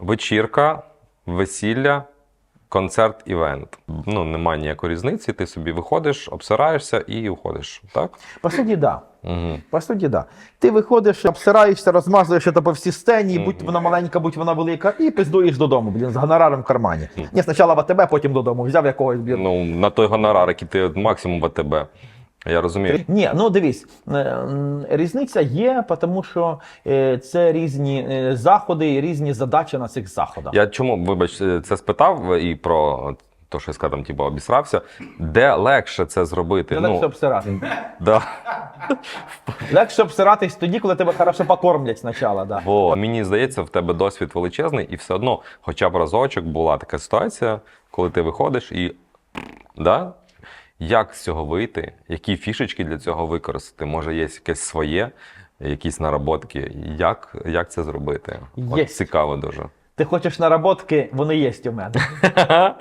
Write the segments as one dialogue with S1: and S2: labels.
S1: Вечірка, весілля, концерт, івент. Ну, немає ніякої різниці. Ти собі виходиш, обсираєшся і уходиш. Так?
S2: По суті, да.
S1: Угу.
S2: По суті, да. Ти виходиш, обсираєшся, розмазуєш це по всій сцені, будь вона маленька, будь вона велика, і пиздуєш додому, блін, з гонораром в кармані. Ні, спочатку в АТБ, потім додому. Взяв якогось, блін.
S1: Ну, на той гонорар, який ти максимум в АТБ. Я розумію.
S2: Ні, ну дивись, е, різниця є, тому що е, це різні е, заходи і різні задачі на цих заходах.
S1: Я чому, вибач, це спитав і про те, що я сказав, там, типу, обісрався. Де легше це зробити?
S2: Легше
S1: ну,
S2: обсирати.
S1: да.
S2: Легше обсиратись тоді, коли тебе хорошо покормлять спочатку. Да.
S1: Бо мені здається, в тебе досвід величезний, і все одно, хоча б разочок була така ситуація, коли ти виходиш і. Да? Як з цього вийти? Які фішечки для цього використати? Може, є якесь своє, якісь наработки? Як, як це зробити? От цікаво дуже.
S2: Ти хочеш наработки, вони є у мене.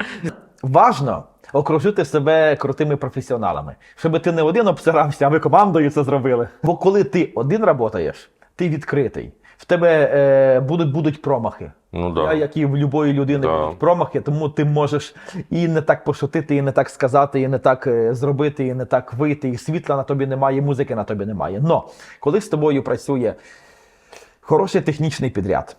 S2: Важно окружити себе крутими професіоналами, щоб ти не один обсирався, а ви командою це зробили. Бо коли ти один працюєш, ти відкритий. В тебе е, будуть, будуть промахи.
S1: Ну
S2: Да. Як і в будь-якої людини
S1: Да.
S2: будуть промахи, тому ти можеш і не так пошутити, і не так сказати, і не так е, зробити, і не так вийти, і світла на тобі немає, і музики на тобі немає. Но коли з тобою працює хороший технічний підряд,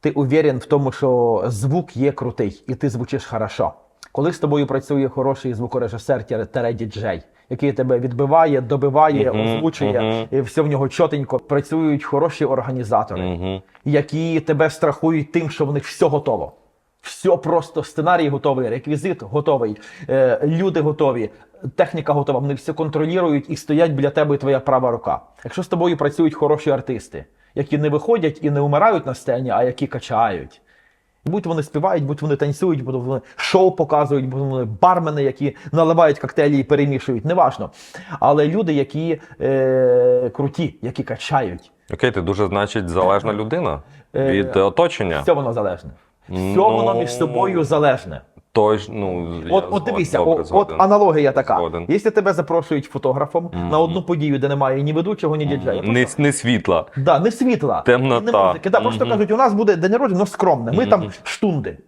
S2: ти уверен в тому, що звук є крутий, і ти звучиш хорошо. Коли з тобою працює хороший звукорежисер тире діджей, який тебе відбиває, добиває,
S1: Мгм,
S2: озвучує,
S1: мгм.
S2: і все в нього чотенько. Працюють хороші організатори
S1: Угу.
S2: які тебе страхують тим, що в них все готово. Все просто сценарій готовий, реквізит готовий, е, люди готові, техніка готова. Вони все контролюють і стоять біля тебе і твоя права рука. Якщо з тобою працюють хороші артисти, які не виходять і не вмирають на сцені, а які качають. Будь вони співають, будь вони танцюють, будь вони шоу показують, будь вони бармени, які наливають коктейлі і перемішують, неважно. Але люди, які е, круті, які качають,
S1: Окей, ти дуже, значить, залежна людина
S2: Е,
S1: від оточення.
S2: все воно залежне. Все
S1: Ну,
S2: воно між собою залежне.
S1: Той ж, ну,
S2: От, от дивися,
S1: добре,
S2: о- от аналогія така.
S1: Згоден.
S2: Якщо тебе запрошують фотографом на одну подію, де немає ні ведучого, ні діджея.
S1: Не, не світла.
S2: Да, не світла,
S1: Темнота.
S2: не музики. Да, просто кажуть, у нас буде день народження, але скромне. Ми там штунди.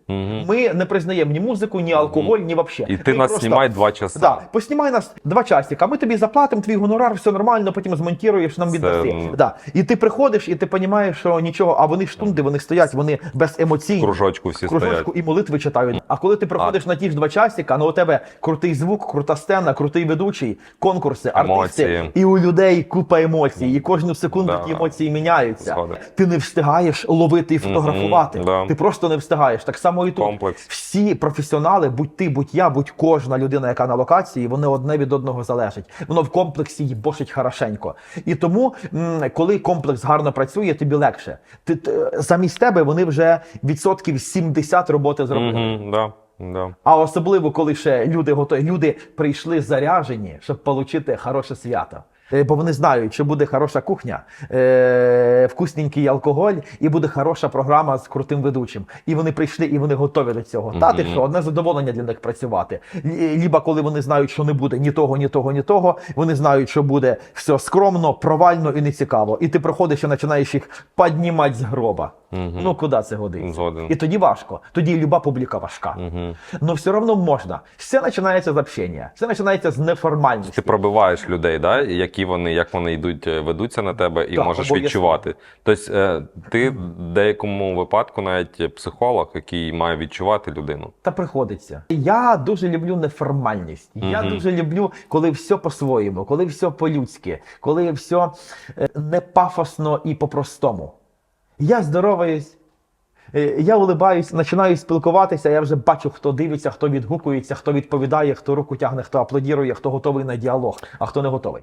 S2: Ми не признаємо ні музику, ні алкоголь, ні вообще.
S1: І ти
S2: Ми
S1: нас
S2: просто-
S1: знімай два часа.
S2: Да, поснімай нас два часика, ми тобі заплатимо твій гонорар, все нормально, потім змонтіруєш, нам
S1: Це,
S2: віддаси.
S1: ну-
S2: Да. І ти приходиш, і ти розумієш, що нічого, а вони штунди, вони стоять, вони без емоцій.
S1: Кружочку всі
S2: кружочку
S1: стоять.
S2: і молитви читають. А коли ти приходиш на ті ж два часика, ну у тебе крутий звук, крута сцена, крутий ведучий, конкурси, артисти,
S1: Емоції.
S2: і у людей купа емоцій, і кожну секунду
S1: Да.
S2: ті емоції міняються.
S1: Згоден.
S2: Ти не встигаєш ловити і фотографувати.
S1: Мгм, да.
S2: Ти просто не встигаєш. Так само і тут.
S1: Комплекс.
S2: Всі професіонали, будь ти, будь я, будь кожна людина, яка на локації, вони одне від одного залежать. Воно в комплексі їбошить хорошенько. І тому, коли комплекс гарно працює, тобі легше. Ти, замість тебе вони вже відсотків 70 роботи зробили.
S1: Угу, да, да.
S2: А особливо, коли ще люди готові, люди прийшли заряжені, щоб отримати хороше свято. Е, Бо вони знають, що буде хороша кухня, е, вкусненький алкоголь, і буде хороша програма з крутим ведучим. І вони прийшли, і вони готові до цього. Та ти що, одне задоволення для них працювати. Ліба коли вони знають, що не буде ні того, ні того, ні того. Вони знають, що буде все скромно, провально і нецікаво. І ти приходиш і починаєш їх піднімати з гроба. Ну куди це годиться?
S1: Згоден.
S2: І тоді важко. Тоді люба публіка важка. Но все одно можна. Все починається з общення, все починається з неформальності.
S1: Ти пробиваєш людей, да? які вони, як вони йдуть, е, ведуться на тебе, і
S2: Так,
S1: можеш відчувати. Тобто, ти в деякому випадку навіть психолог, який має відчувати людину.
S2: Та приходиться. Я дуже люблю неформальність. Я дуже люблю, коли все по-своєму, коли все по-людськи, коли все е, не пафосно і по-простому. Я здороваюсь. е, Я улибаюсь, починаю спілкуватися. Я вже бачу, хто дивиться, хто відгукується, хто відповідає, хто руку тягне, хто аплодірує, хто готовий на діалог, а хто не готовий.